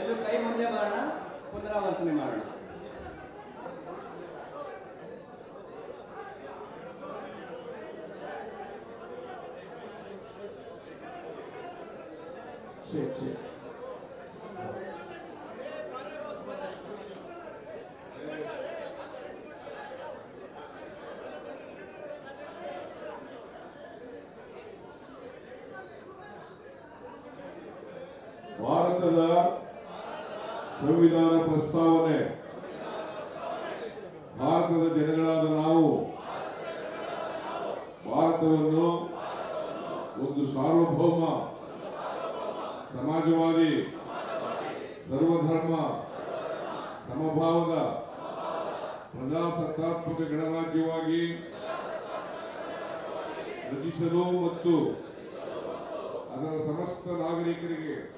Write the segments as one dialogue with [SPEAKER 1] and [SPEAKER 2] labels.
[SPEAKER 1] ಎದು ಕೈ ಮುಂದೆ ಮಾಡೋಣ ಪುನರಾವರ್ತನೆ ಮಾಡೋಣ
[SPEAKER 2] Shake, shake.
[SPEAKER 3] ಭಾರತದ ಸಂವಿಧಾನ ಪ್ರಸ್ತಾವನೆ. ಭಾರತದ ಜನಗಳಾದ ನಾವು. ಭಾರತವನ್ನು ಒಂದು ಸಾರ್ವಭೌಮ, ಸಮಾಜವಾದಿ, ಸರ್ವಧರ್ಮ, ಸಮಭಾವದ, ಪ್ರಜಾಸತ್ತಾತ್ಮಕ ಗಣರಾಜ್ಯವಾಗಿ ರಚಿಸಲು ಮತ್ತು ಅದರ ಸಮಸ್ತ ನಾಗರಿಕರಿಗೆ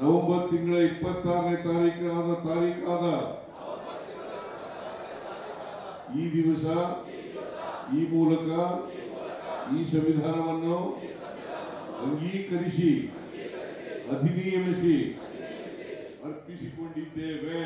[SPEAKER 3] ನವೆಂಬರ್ ತಿಂಗಳ ಇಪ್ಪತ್ತಾರನೇ ತಾರೀಕಾದ ತಾರೀಕಾದ ಈ ದಿವಸ ಈ ಮೂಲಕ ಈ ಸಂವಿಧಾನವನ್ನು ಅಂಗೀಕರಿಸಿ ಅಧಿನಿಯಮಿಸಿ ಅರ್ಪಿಸಿಕೊಂಡಿದ್ದೇವೆ.